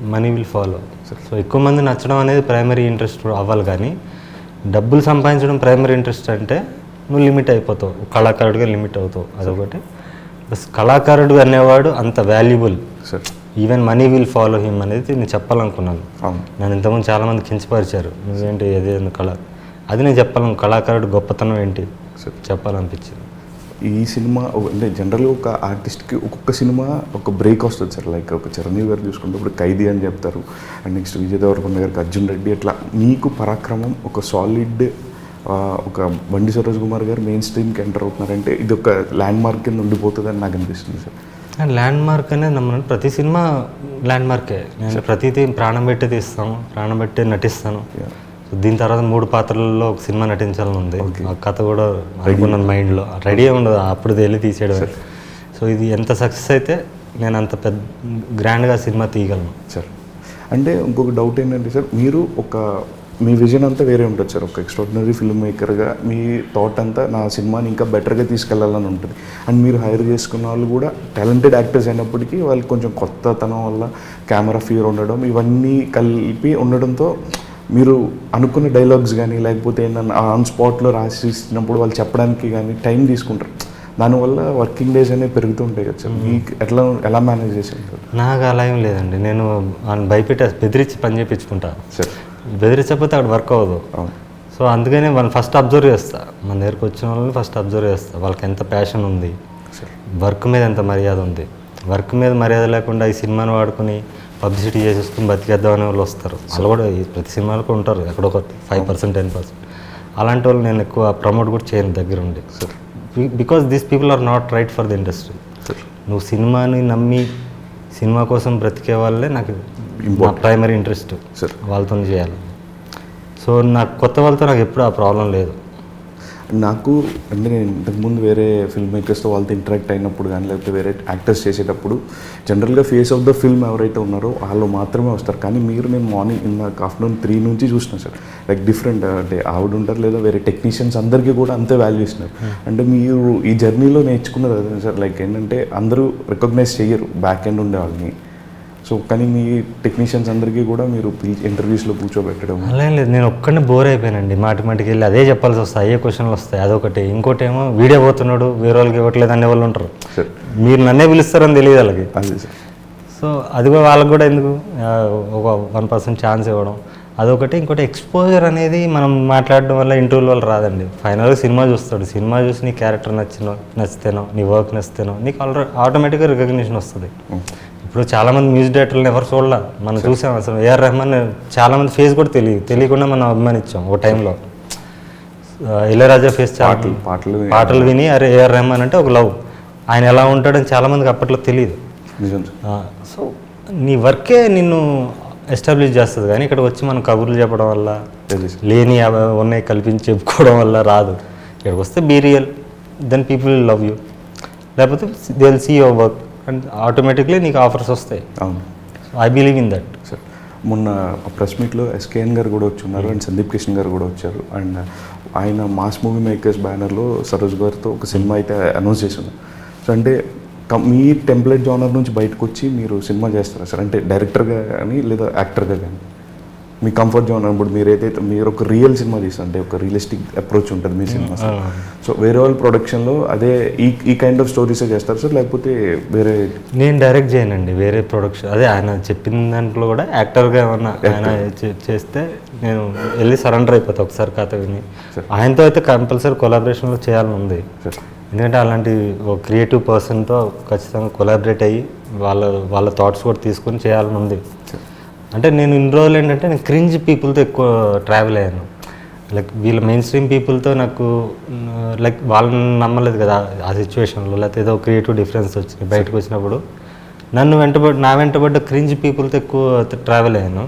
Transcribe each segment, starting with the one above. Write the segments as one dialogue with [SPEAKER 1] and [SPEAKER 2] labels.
[SPEAKER 1] Money will follow so ఎక్కువ మంది నచ్చడం అనేది ప్రైమరీ ఇంట్రెస్ట్ అవ్వాలి కానీ డబ్బులు సంపాదించడం ప్రైమరీ ఇంట్రెస్ట్ అంటే నువ్వు లిమిట్ అయిపోతావు. కళాకారుడిగా లిమిట్ అవుతావు. అదొకటి. ప్లస్ కళాకారుడు అనేవాడు అంత valuable even money will follow him అనేది నేను చెప్పాలనుకున్నాను. నన్ను ఇంతకుముందు చాలామంది కించపరిచారు. నువ్వేంటి ఏదేంది కళ? అది నేను చెప్పాలను కళాకారుడు గొప్పతనం ఏంటి? చెప్పాలనిపించింది.
[SPEAKER 2] ఈ సినిమా అంటే జనరల్గా ఒక ఆర్టిస్ట్కి ఒక్కొక్క సినిమా ఒక బ్రేక్ వస్తుంది సార్. లైక్ ఒక చిరంజీవి గారు చూసుకుంటే ఇప్పుడు ఖైదీ అని చెప్తారు. అండ్ నెక్స్ట్ విజయ్ దేవరకొండ గారికి అర్జున్ రెడ్డి అట్లా. మీకు పరాక్రమం ఒక సాలిడ్ ఒక బండి సరోజ్ కుమార్ గారు మెయిన్ స్ట్రీమ్కి ఎంటర్ అవుతున్నారంటే ఇది ఒక ల్యాండ్ మార్క్ కింద ఉండిపోతుందని నాకు అనిపిస్తుంది సార్.
[SPEAKER 1] ల్యాండ్ మార్క్ అనేది నమ్మను. ప్రతి సినిమా ల్యాండ్ మార్కే నేను ప్రతిదీ ప్రాణం పెట్టి తీస్తాను. ప్రాణం పెట్టి నటిస్తాను. దీని తర్వాత మూడు పాత్రల్లో ఒక సినిమా నటించాలని ఉంది. ఆ కథ కూడా అనుకున్నాను మైండ్లో. రెడీ ఉండదు. అప్పుడు వెళ్ళి తీసేయడమే. సో ఇది ఎంత సక్సెస్ అయితే నేను అంత పెద్ద గ్రాండ్గా సినిమా తీయగలను.
[SPEAKER 2] సార్. అంటే ఇంకొక డౌట్ ఏంటంటే సార్ మీరు ఒక మీ విజన్ అంతా వేరే ఉంటుంది సార్. ఒక ఎక్స్ట్రాడినరీ ఫిల్మ్ మేకర్గా మీ థాట్ అంతా నా సినిమాని ఇంకా బెటర్గా తీసుకెళ్ళాలని ఉంటుంది. అండ్ మీరు హైర్ చేసుకున్న వాళ్ళు కూడా టాలెంటెడ్ యాక్టర్స్ అయినప్పటికీ వాళ్ళకి కొంచెం కొత్తతనం వల్ల కెమెరా ఫియర్ ఉండడం ఇవన్నీ కలిపి ఉండడంతో మీరు అనుకున్న డైలాగ్స్ కానీ లేకపోతే ఏంటన్నా ఆన్ స్పాట్లో రాసి ఇచ్చినప్పుడు వాళ్ళు చెప్పడానికి కానీ టైం తీసుకుంటారు. దానివల్ల వర్కింగ్ డేస్ అనేవి పెరుగుతుంటాయి కదా సార్. మీకు ఎట్లా ఎలా మేనేజ్ సార్?
[SPEAKER 1] నాకు అలా ఏం లేదండి. నేను భయపెట్టే బెదిరించి పని చేయించుకుంటా
[SPEAKER 2] సార్.
[SPEAKER 1] బెదిరించకపోతే అక్కడ వర్క్ అవ్వదు. సో అందుకనే వాళ్ళని ఫస్ట్ అబ్జర్వ్ చేస్తా. మన దగ్గరకు వచ్చిన వాళ్ళని ఫస్ట్ అబ్జర్వ్ చేస్తా. వాళ్ళకి ఎంత ప్యాషన్ ఉంది. వర్క్ మీద ఎంత మర్యాద ఉంది. వర్క్ మీద మర్యాద లేకుండా ఈ సినిమాని వాడుకుని పబ్లిసిటీ చేసేసుకుని బతికేద్దాం అనే వాళ్ళు వస్తారు. వాళ్ళు కూడా ఈ ప్రతి సినిమాలో కూడా ఉంటారు. ఎక్కడో ఒక ఫైవ్ పర్సెంట్ టెన్ పర్సెంట్ అలాంటి వాళ్ళు నేను ఎక్కువ ప్రమోట్ కూడా చేయను దగ్గర ఉండి because these people are not right for the industry
[SPEAKER 2] sir
[SPEAKER 1] నువ్వు సినిమాని నమ్మి సినిమా కోసం బ్రతికే వాళ్ళే నాకు ప్రైమరీ ఇంట్రెస్ట్
[SPEAKER 2] సార్
[SPEAKER 1] వాళ్ళతో చేయాలి. సో నాకు కొత్త వాళ్ళతో నాకు ఎప్పుడు ఆ ప్రాబ్లం లేదు.
[SPEAKER 2] నాకు అంటే నేను ఇంతకుముందు వేరే ఫిల్మ్ మేకర్స్తో వాళ్ళతో ఇంటరాక్ట్ అయినప్పుడు కానీ లేకపోతే వేరే యాక్టర్స్ చేసేటప్పుడు జనరల్గా ఫేస్ ఆఫ్ ద ఫిల్మ్ ఎవరైతే ఉన్నారో వాళ్ళు మాత్రమే వస్తారు. కానీ మీరు నేను మార్నింగ్ ఇందాక ఆఫ్టర్నూన్ త్రీ నుంచి చూసిన సార్. లైక్ డిఫరెంట్ అంటే ఆవిడ ఉంటారు లేదా వేరే టెక్నీషియన్స్ అందరికీ కూడా అంతే వాల్యూ ఇస్తున్నారు. అంటే మీరు ఈ జర్నీలో నేర్చుకున్నారు కదా సార్. లైక్ ఏంటంటే అందరూ రికగ్నైజ్ చేయరు బ్యాక్ ఎండ్ ఉండే వాళ్ళని. సో కానీ మీ టెక్నీషియన్స్ అందరికీ కూడా మీరు ఇంటర్వ్యూస్లో కూర్చోబెట్టడం
[SPEAKER 1] అలా లేదు. నేను ఒక్కడిని బోర్ అయిపోయానండి. మాటి మాటికి వెళ్ళి అదే చెప్పాల్సి వస్తాయి. అయ్యే క్వశ్చన్లు వస్తాయి. అదొకటి. ఇంకోటి ఏమో వీడియో పోతున్నాడు వేరే వాళ్ళకి ఇవ్వట్లేదు అనే వాళ్ళు ఉంటారు. మీరు నన్నే పిలుస్తారని తెలియదు వాళ్ళకి.
[SPEAKER 2] అదే సార్.
[SPEAKER 1] సో అది కూడా వాళ్ళకి కూడా ఎందుకు? ఒక వన్ పర్సెంట్ ఛాన్స్ ఇవ్వడం. అదొకటి. ఇంకోటి ఎక్స్పోజర్ అనేది మనం మాట్లాడడం వల్ల ఇంటర్వ్యూల వల్ల రాదండి. ఫైనల్గా సినిమా చూస్తాడు. సినిమా చూసి నీ క్యారెక్టర్ నచ్చినో నచ్చితేనో నీ వర్క్ నచ్చితేనో నీకు ఆల్రెడీ ఆటోమేటిక్గా రికగ్నిషన్ వస్తుంది. ఇప్పుడు చాలామంది మ్యూజిక్ డైరెక్టర్లు ఎవరు చూడాల? మనం చూసాం అసలు. ఏఆర్ రెహమాన్ చాలామంది ఫేస్ కూడా తెలియదు తెలియకుండా మనం అభిమానించాం ఓ టైంలో. ఇళయరాజా ఫేస్ చాలా
[SPEAKER 2] పాటలు పాటలు
[SPEAKER 1] పాటలు విని అరే ఏఆర్ రెహమాన్ అంటే ఒక లవ్. ఆయన ఎలా ఉంటాడని చాలామందికి అప్పట్లో తెలియదు. సో నీ వర్కే నిన్ను ఎస్టాబ్లిష్ చేస్తుంది కానీ ఇక్కడ వచ్చి మనం కబుర్లు చెప్పడం వల్ల లేని ఉన్నాయి కల్పించి చెప్పుకోవడం వల్ల రాదు. ఇక్కడికి వస్తే be real then people love you. లేకపోతే they will see your work. And automatically నీకు ఆఫర్స్ వస్తాయి.
[SPEAKER 2] అవును.
[SPEAKER 1] I believe in that
[SPEAKER 2] sir మొన్న ప్రెస్ మీట్లో ఎస్కేఎన్ గారు కూడా వచ్చి ఉన్నారు అండ్ సందీప్ కిషన్ గారు కూడా వచ్చారు. అండ్ ఆయన మాస్ మూవీ మేకర్స్ బ్యానర్లో సరోజ్ గారితో ఒక సినిమా అయితే అనౌన్స్ చేస్తున్నారు సో అంటే మీ టెంప్లెట్ జానర్ నుంచి బయటకు వచ్చి మీరు సినిమా చేస్తారా సార్? అంటే డైరెక్టర్గా కానీ లేదా యాక్టర్గా కానీ మీ కంఫర్ట్ జోన్ ఇప్పుడు మీరు ఏదైతే మీరు ఒక రియల్ సినిమా తీస్తారు. అంటే ఒక రియలిస్టిక్ అప్రోచ్ ఉంటుంది మీ సినిమా సో వేరే వాళ్ళ ప్రొడక్షన్లో అదే ఈ ఈ కైండ్ ఆఫ్ స్టోరీసే చేస్తారు. సార్ లేకపోతే వేరే
[SPEAKER 1] నేను డైరెక్ట్ చేయనండి. వేరే ప్రొడక్షన్ అదే ఆయన చెప్పిన దాంట్లో కూడా యాక్టర్గా ఏమన్నా ఆయన చేస్తే నేను వెళ్ళి సరెండర్ అయిపోతా ఒకసారి కథ విని. ఆయనతో అయితే కంపల్సరీ కొలాబరేషన్లో చేయాలని ఉంది. ఎందుకంటే అలాంటి ఒక క్రియేటివ్ పర్సన్తో ఖచ్చితంగా కొలాబరేట్ అయ్యి వాళ్ళ వాళ్ళ థాట్స్ కూడా తీసుకొని చేయాలని ఉంది. అంటే నేను ఇన్ని రోజులు ఏంటంటే నేను క్రింజ్ పీపుల్తో ఎక్కువ ట్రావెల్ అయ్యాను. లైక్ వీళ్ళ మెయిన్ స్ట్రీమ్ పీపుల్తో నాకు లైక్ వాళ్ళని నమ్మలేదు కదా ఆ సిచ్యువేషన్లో లేకపోతే ఏదో క్రియేటివ్ డిఫరెన్స్ వచ్చింది బయటకు వచ్చినప్పుడు. నన్ను వెంటబడి నా వెంటబడ్డ క్రింజ్ పీపుల్తో ఎక్కువ ట్రావెల్ అయ్యాను.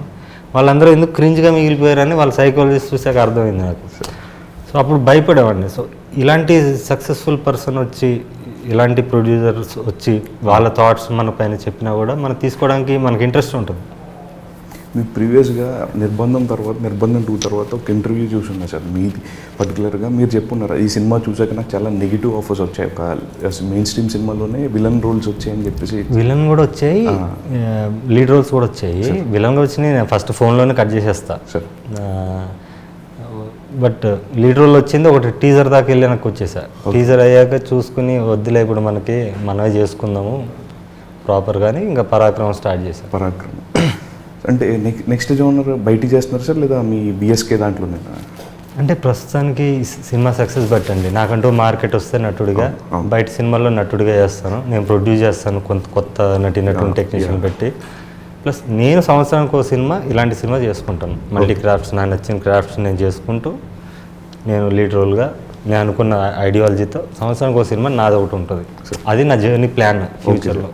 [SPEAKER 1] వాళ్ళందరూ ఎందుకు క్రింజ్గా మిగిలిపోయారని వాళ్ళ సైకాలజిస్ట్ చూసాక అర్థమైంది నాకు. సో అప్పుడు భయపడేవాడిని. సో ఇలాంటి సక్సెస్ఫుల్ పర్సన్ వచ్చి ఇలాంటి ప్రొడ్యూసర్స్ వచ్చి వాళ్ళ థాట్స్ మన పైన చెప్పినా కూడా మనం తీసుకోవడానికి మనకి ఇంట్రెస్ట్ ఉంటుంది.
[SPEAKER 2] మీ ప్రీవియస్గా నిర్బంధం తర్వాత నిర్బంధం టూ తర్వాత ఒక ఇంటర్వ్యూ చూసున్నా సార్ మీది పర్టికులర్గా మీరు చెప్పున్నారు? ఈ సినిమా చూసాక నాకు చాలా నెగిటివ్ ఆఫర్స్ వచ్చాయి. ఒక మెయిన్ స్ట్రీమ్ సినిమాలోనే విలన్ రోల్స్ వచ్చాయని చెప్పేసి
[SPEAKER 1] విలన్ కూడా వచ్చాయి. లీడ్ రోల్స్ కూడా వచ్చాయి. విలన్ వచ్చినాయి. నేను ఫస్ట్ ఫోన్లోనే కట్ చేసేస్తా.
[SPEAKER 2] సార్.
[SPEAKER 1] బట్ లీడ్ రోల్ వచ్చింది. ఒకటి టీజర్ దాకా వెళ్ళి నాకు వచ్చేసా. టీజర్ అయ్యాక చూసుకుని వద్దులే ఇప్పుడు మనకి మనమే చేసుకుందాము. ప్రాపర్ కానీ ఇంకా పరాక్రమం స్టార్ట్ చేశాను
[SPEAKER 2] పరాక్రమం. అంటే నెక్స్ట్ జోనర్ బయటికి చేస్తున్నారు సార్? లేదా మీ బిఎస్కే దాంట్లోనే
[SPEAKER 1] అంటే ప్రస్తుతానికి సినిమా సక్సెస్ బట్టండి. నాకంటూ మార్కెట్ వస్తే నటుడిగా బయట సినిమాల్లో నటుడిగా చేస్తాను. నేను ప్రొడ్యూస్ చేస్తాను కొంత కొత్త నటి నటుని టెక్నీషియన్ పెట్టి. ప్లస్ నేను సంవత్సరానికి ఒక సినిమా ఇలాంటి సినిమా చేసుకుంటాను. మల్టీ క్రాఫ్ట్స్ నాకు నచ్చిన క్రాఫ్ట్స్ నేను చేసుకుంటూ నేను లీడ్ రోల్గా నేను అనుకున్న ఐడియాలజీతో సంవత్సరానికి ఒక సినిమా నాది ఒకటి ఉంటుంది. అది నా జర్నీ ప్లాన్ ఫ్యూచర్లో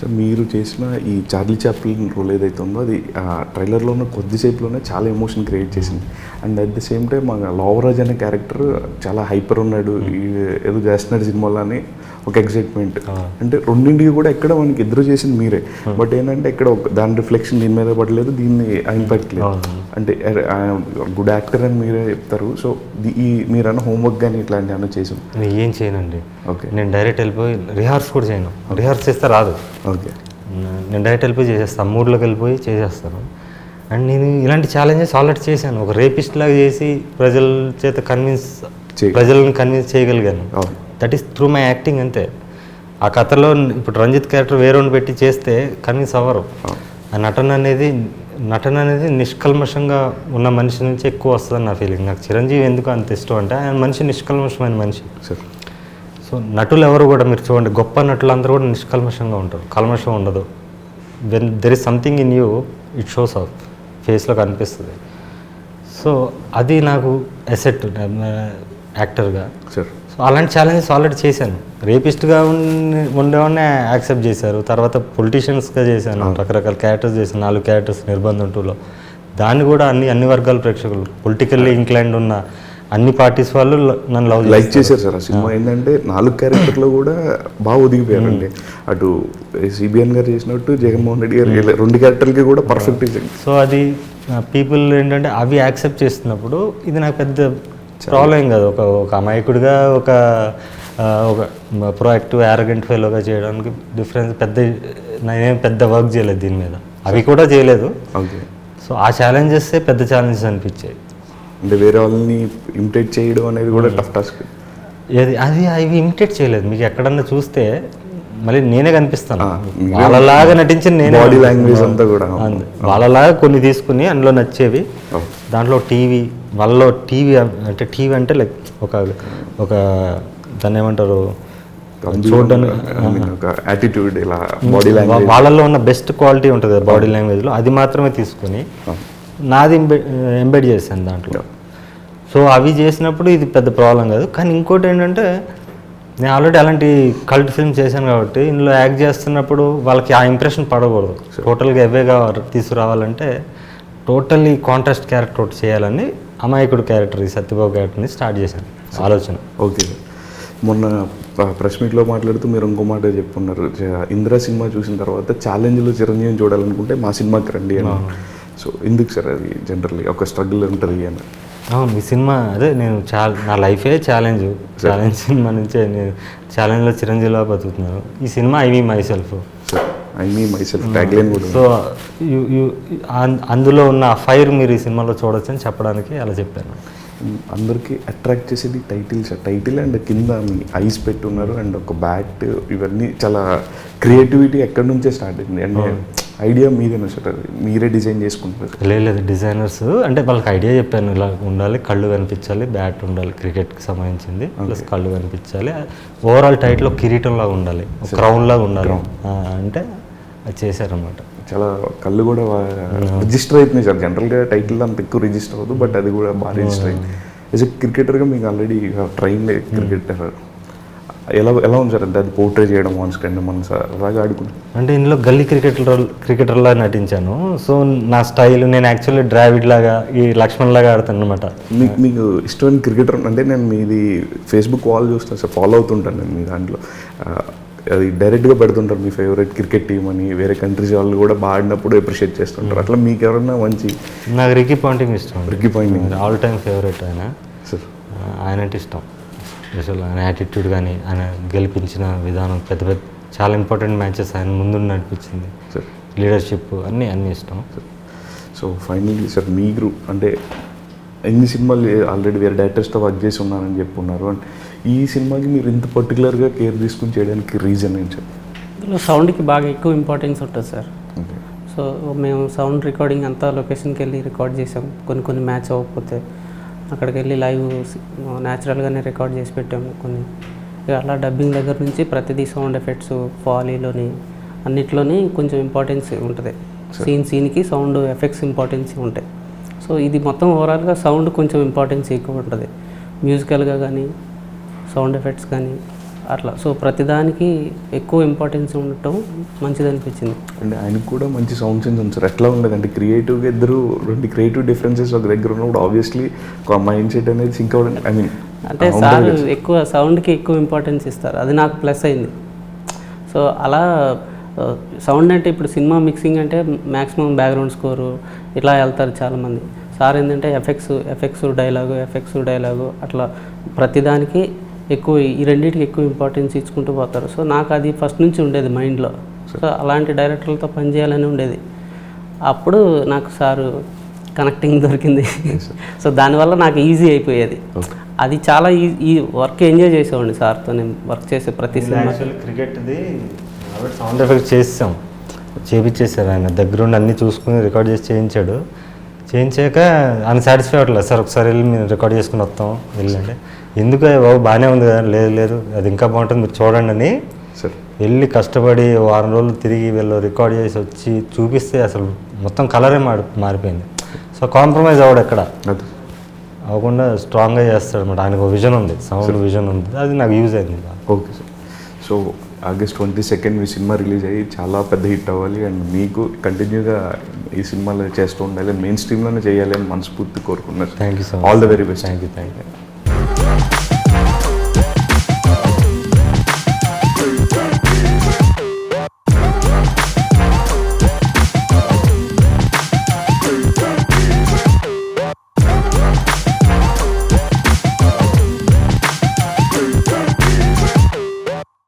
[SPEAKER 2] సో మీరు చేసిన ఈ చార్లీ చాప్లిన్ రోల్ ఏదైతే ఉందో అది ఆ ట్రైలర్లో ఉన్న కొద్దిసేపులోనే చాలా ఎమోషన్ క్రియేట్ చేసింది. And at the same time మా లోవరాజ్ అనే క్యారెక్టర్ చాలా హైపర్ ఉన్నాడు. ఏదో చేస్తున్నాడు సినిమాలో అని ఒక ఎక్సైట్మెంట్ అంటే రెండింటికి కూడా ఎక్కడ మనకి ఎదురు చేసింది మీరే. బట్ ఏంటంటే ఇక్కడ ఒక దాని రిఫ్లెక్షన్ దీని మీద పడలేదు దీన్ని ఇంపాక్ట్ లేదు. అంటే గుడ్ యాక్టర్ అని మీరే చెప్తారు. సో ఈ మీరన్న హోంవర్క్ కానీ ఇట్లాంటి అన్న చేసాం?
[SPEAKER 1] నేను ఏం చేయనండి.
[SPEAKER 2] ఓకే
[SPEAKER 1] నేను డైరెక్ట్ వెళ్ళిపోయి రిహార్స్ కూడా చేయను. రిహార్స్ చేస్తే రాదు.
[SPEAKER 2] ఓకే
[SPEAKER 1] నేను డైరెక్ట్ వెళ్ళిపోయి చేసేస్తాను మూడ్లోకి వెళ్ళిపోయి చేసేస్తాను. అండ్ నేను ఇలాంటి ఛాలెంజెస్ ఆల్రెడీ చేశాను. ఒక రేపిస్ట్ లాగా చేసి ప్రజల చేత కన్విన్స్ ప్రజలను కన్విన్స్ చేయగలిగాను. That is through my acting అంతే. ఆ కథలో ఇప్పుడు రంజిత్ క్యారెక్టర్ వేరేని పెట్టి చేస్తే కన్విన్స్ అవ్వరు ఆ నటన అనేది నటన అనేది నిష్కల్మషంగా ఉన్న మనిషి నుంచి ఎక్కువ వస్తుందని నా ఫీలింగ్ నాకు చిరంజీవి ఎందుకు అంత ఇష్టం అంటే ఆయన మనిషి నిష్కల్మషమైన మనిషి. సో నటులు ఎవరు కూడా మీరు చూడండి గొప్ప నటులు అందరూ కూడా నిష్కల్మషంగా ఉంటారు. కల్మషం ఉండదు. When there is something in you it shows of ఫేస్లో కనిపిస్తుంది. సో అది నాకు ఎసెట్ యాక్టర్గా
[SPEAKER 2] సార్
[SPEAKER 1] అలాంటి ఛాలెంజెస్ ఆల్రెడీ చేశాను. రేపిస్ట్గా ఉండి ఉండేవాడిని యాక్సెప్ట్ చేశారు. తర్వాత పొలిటీషియన్స్గా చేశాను. రకరకాల క్యారెక్టర్స్ చేశాను. నాలుగు క్యారెక్టర్స్ నిర్బంధం టూలో దాన్ని కూడా అన్ని అన్ని వర్గాల ప్రేక్షకులు పొలిటికల్లీ ఇంక్లైండ్ ఉన్న అన్ని పార్టీస్ వాళ్ళు నన్ను లవ్
[SPEAKER 2] లైక్ చేశారు సార్. ఆ సినిమా ఏంటంటే నాలుగు క్యారెక్టర్లో కూడా బాగా ఒదిగిపోయారండి. అటు సిబిఎన్ గారు చేసినట్టు జగన్మోహన్ రెడ్డి గారు రెండు క్యారెక్టర్లకి కూడా పర్ఫెక్ట్
[SPEAKER 1] సో అది పీపుల్ ఏంటంటే అవి యాక్సెప్ట్ చేస్తున్నప్పుడు ఇది నాకు పెద్ద ప్రాబ్లం కాదు. ఒక ఒక అమాయకుడిగా ఒక ఒక ప్రోయాక్టివ్ యారగెంట్ ఫెలోగా చేయడానికి డిఫరెన్స్ పెద్ద నేనేం పెద్ద వర్క్ చేయలేదు దీని మీద. అవి కూడా చేయలేదు.
[SPEAKER 2] ఓకే.
[SPEAKER 1] సో ఆ ఛాలెంజెస్ పెద్ద ఛాలెంజెస్ అనిపించాయి.
[SPEAKER 2] అంటే వేరే వాళ్ళని ఇమిటేట్ చేయడం అనేది కూడా టఫ్ టాస్క్
[SPEAKER 1] ఏది? అది అవి ఇమిటేట్ చేయలేదు. మీకు ఎక్కడన్నా చూస్తే మళ్ళీ నేనే కనిపిస్తాను. వాళ్ళలాగా నటించి నేనే
[SPEAKER 2] బాడీ. లాంగ్వేజ్ అంతా కూడా.
[SPEAKER 1] వాళ్ళలాగా కొన్ని తీసుకుని అందులో నచ్చేవి. దాంట్లో టీవీ వాళ్ళలో టీవీ అంటే టీవీ అంటే లైక్ ఒక ఒక దాన్ని ఏమంటారు?
[SPEAKER 2] యాటిట్యూడ్ ఇలా బాడీ
[SPEAKER 1] వా-
[SPEAKER 2] లాంగ్వేజ్
[SPEAKER 1] వాళ్ళల్లో ఉన్న బెస్ట్ క్వాలిటీ ఉంటుంది బాడీ లాంగ్వేజ్లో అది మాత్రమే తీసుకుని నాది ఎంబెడ్ చేశాను దాంట్లో. సో అవి చేసినప్పుడు ఇది పెద్ద ప్రాబ్లం కాదు. కానీ ఇంకోటి ఏంటంటే నేను ఆల్రెడీ అలాంటి కల్ట్ ఫిల్మ్ చేశాను కాబట్టి ఇందులో యాక్ట్ చేస్తున్నప్పుడు వాళ్ళకి ఆ ఇంప్రెషన్ పడకూడదు. టోటల్గా ఎవేగా తీసుకురావాలంటే టోటల్లీ కాంట్రాస్ట్ క్యారెక్టర్ ఒకటి చేయాలని అమాయకుడు క్యారెక్టర్ ఈ సత్యబాబు క్యారెక్టర్ని స్టార్ట్ చేశాను. ఆలోచన.
[SPEAKER 2] ఓకే. సార్ మొన్న ప్రెస్ మీట్లో మాట్లాడుతూ మీరు ఇంకో మాట చెప్పున్నారు. ఇందిరా సినిమా చూసిన తర్వాత ఛాలెంజ్లో చిరంజీవిని చూడాలనుకుంటే మా సినిమాకి రండి అని. సో ఎందుకు సార్ అది జనరల్లీ ఒక స్ట్రగుల్ ఉంటుంది అని?
[SPEAKER 1] అవును ఈ సినిమా అదే నేను చాలా నా లైఫే ఛాలెంజ్. ఛాలెంజ్ సినిమా నుంచే నేను ఛాలెంజ్లో చిరంజీవిలా బతుకుతున్నాను. ఈ cinema I me myself
[SPEAKER 2] I me myself.
[SPEAKER 1] So అందులో ఉన్న ఫైర్ మీరు ఈ సినిమాలో చూడొచ్చు అని చెప్పడానికి అలా చెప్పాను.
[SPEAKER 2] అందరికీ అట్రాక్ట్ చేసేది టైటిల్ సార్. టైటిల్ అండ్ కింద మీ ఐస్ పెట్టున్నారు అండ్ ఒక బ్యాట్ ఇవన్నీ చాలా క్రియేటివిటీ ఎక్కడి నుంచే స్టార్ట్ అయింది. అండ్ ఐడియా మీదేనా సార్ మీరే డిజైన్ చేసుకుంటారు
[SPEAKER 1] లేదు లేదు డిజైనర్స్ అంటే వాళ్ళకి ఐడియా చెప్పాను. ఇలా ఉండాలి కళ్ళు కనిపించాలి బ్యాట్ ఉండాలి క్రికెట్కి సంబంధించింది. ప్లస్ కళ్ళు కనిపించాలి. ఓవరాల్ టైట్లో కిరీటంలా ఉండాలి క్రౌన్ లాగా ఉండాలి. అంటే అది చేశారనమాట
[SPEAKER 2] చాలా కళ్ళు కూడా రిజిస్టర్ అవుతున్నాయి సార్. జనరల్గా టైటిల్ అంత ఎక్కువ రిజిస్టర్ అవ్వదు బట్ అది కూడా బాగా రిజిస్టర్ అయింది. యాజ్ ఎ క్రికెటర్గా మీకు ఆల్రెడీ ట్రైన్ క్రికెటర్ ఎలా ఎలా ఉంది సార్? అంటే అది పోర్ట్రే చేయడం వన్స్ కంటే మన సార్ అలాగే ఆడుకుంటాం.
[SPEAKER 1] అంటే ఇందులో గల్లీ క్రికెటర్ క్రికెటర్లా నటించాను. సో నా స్టైల్ నేను యాక్చువల్లీ డ్రావిడ్ లాగా ఈ లక్ష్మణ్ లాగా ఆడతాను అనమాట
[SPEAKER 2] మీకు మీకు ఇష్టమైన క్రికెటర్ అంటే నేను మీది ఫేస్బుక్ వాల్ చూస్తాను సార్ ఫాలో అవుతుంటాను నేను మీ దాంట్లో. అది డైరెక్ట్గా పెడుతుంటారు మీ ఫేవరెట్ క్రికెట్ టీం అని వేరే కంట్రీస్ వాళ్ళు కూడా బాగా ఆడినప్పుడు అప్రిషియేట్ చేస్తుంటారు. అట్లా మీకు ఎవరైనా మంచి
[SPEAKER 1] నాకు రికీ పాయింటింగ్ ఇష్టం.
[SPEAKER 2] Ricky Ponting
[SPEAKER 1] all time favourite ఆయన.
[SPEAKER 2] సార్.
[SPEAKER 1] ఆయన అంటే ఇష్టం. అసలు ఆయన యాటిట్యూడ్ కానీ ఆయన గెలిపించిన విధానం పెద్ద పెద్ద చాలా ఇంపార్టెంట్ మ్యాచెస్ ఆయన ముందు నడిపించింది.
[SPEAKER 2] సార్
[SPEAKER 1] లీడర్షిప్ అన్నీ అన్నీ ఇష్టం.
[SPEAKER 2] సో ఫైనల్లీ సార్ మీరు అంటే ఎన్ని సినిమాలు ఆల్రెడీ వేరే డైరెక్టర్స్తో వర్క్ చేసి ఉన్నారని చెప్పున్నారు. అండ్ ఈ సినిమాకి మీరు ఇంత పర్టికులర్గా కేర్ తీసుకుని చేయడానికి రీజన్ ఏంటి సార్
[SPEAKER 3] ఇందులో సౌండ్కి బాగా ఎక్కువ ఇంపార్టెన్స్ ఉంటుంది సార్ సో మేము సౌండ్ రికార్డింగ్ అంతా లొకేషన్కి వెళ్ళి రికార్డ్ చేసాం. కొన్ని కొన్ని మ్యాచ్ అవ్వకపోతే. అక్కడికి వెళ్ళి లైవ్ న్యాచురల్గానే రికార్డ్ చేసి పెట్టాము కొన్ని. ఇక అలా డబ్బింగ్ దగ్గర నుంచి ప్రతిదీ సౌండ్ ఎఫెక్ట్స్ ఫాలీలోని అన్నిట్లోని కొంచెం ఇంపార్టెన్స్ ఉంటుంది. సీన్ సీన్కి సౌండ్ ఎఫెక్ట్స్ ఇంపార్టెన్స్ ఉంటాయి. సో ఇది మొత్తం ఓవరాల్గా సౌండ్ కొంచెం ఇంపార్టెన్స్ ఎక్కువ ఉంటుంది. మ్యూజికల్గా కానీ సౌండ్ ఎఫెక్ట్స్ కానీ అట్లా. సో ప్రతిదానికి ఎక్కువ ఇంపార్టెన్స్ ఉండటం మంచిది అనిపించింది
[SPEAKER 2] అంటే ఆయనకు కూడా మంచి సౌండ్ సెన్స్ సార్. ఎట్లా ఉండదు అంటే క్రియేటివ్గా ఇద్దరు రెండు క్రియేటివ్ డిఫరెన్సెస్ ఒక దగ్గర ఉన్నప్పుడు ఆబ్వియస్లీ మైండ్ సెట్ అనేది సింక్ అవ్వడం ఐ మీన్
[SPEAKER 3] అంటే సార్ ఎక్కువ సౌండ్కి ఎక్కువ ఇంపార్టెన్స్ ఇస్తారు. అది నాకు ప్లస్ అయింది. సో అలా సౌండ్ అంటే ఇప్పుడు సినిమా మిక్సింగ్ అంటే మ్యాక్సిమం బ్యాక్గ్రౌండ్ స్కోరు ఇట్లా వెళ్తారు చాలామంది. సార్ ఏంటంటే effects effects dialogue effects dialogue అట్లా ప్రతిదానికి ఎక్కువ ఈ రెండింటికి ఎక్కువ ఇంపార్టెన్స్ ఇచ్చుకుంటూ పోతారు. సో నాకు అది ఫస్ట్ నుంచి ఉండేది మైండ్లో సో అలాంటి డైరెక్టర్లతో పనిచేయాలని ఉండేది. అప్పుడు నాకు సారు కనెక్టింగ్ దొరికింది. సో దానివల్ల నాకు ఈజీ అయిపోయేది. అది చాలా ఈ ఈ వర్క్ ఎంజాయ్ చేసేవాడిని సార్తో నేను వర్క్ చేసే ప్రతి సినిమా.
[SPEAKER 1] యాక్చువల్ క్రికెట్ది సౌండ్ ఎఫెక్ట్ చేసాం చేపించేశారు ఆయన. దగ్గరుండి అన్నీ చూసుకుని రికార్డ్ చేసి చేయించాడు. చేయించాక ఆయన సాటిస్ఫై అవ్వట్లేదు. సార్ ఒకసారి వెళ్ళి మేము రికార్డ్ చేసుకుని వస్తాం. వెళ్ళండి. ఎందుకు? బాబు బాగానే ఉంది కదా. లేదు లేదు. అది ఇంకా బాగుంటుంది. మీరు చూడండి అని
[SPEAKER 2] సార్.
[SPEAKER 1] వెళ్ళి కష్టపడి వారం రోజులు తిరిగి వీళ్ళు రికార్డ్ చేసి వచ్చి చూపిస్తే అసలు మొత్తం కలరే మారి మారిపోయింది. సో కాంప్రమైజ్ అవ్వడు ఎక్కడ? అవ్వకుండా స్ట్రాంగ్గా చేస్తాడు అనమాట ఆయనకు విజన్ ఉంది. సౌండ్ విజన్ ఉంది. అది నాకు యూజ్ అయింది.
[SPEAKER 2] Okay sir. So August twenty second మీ సినిమా రిలీజ్ అయ్యి చాలా పెద్ద హిట్ అవ్వాలి అండ్ మీకు కంటిన్యూగా ఈ సినిమాలో చేస్తూ ఉండాలి మెయిన్ స్ట్రీమ్లోనే చేయాలి అని మనస్ఫూర్తి కోరుకున్నారు
[SPEAKER 1] thank you so much
[SPEAKER 2] all the very best
[SPEAKER 1] thank you thank you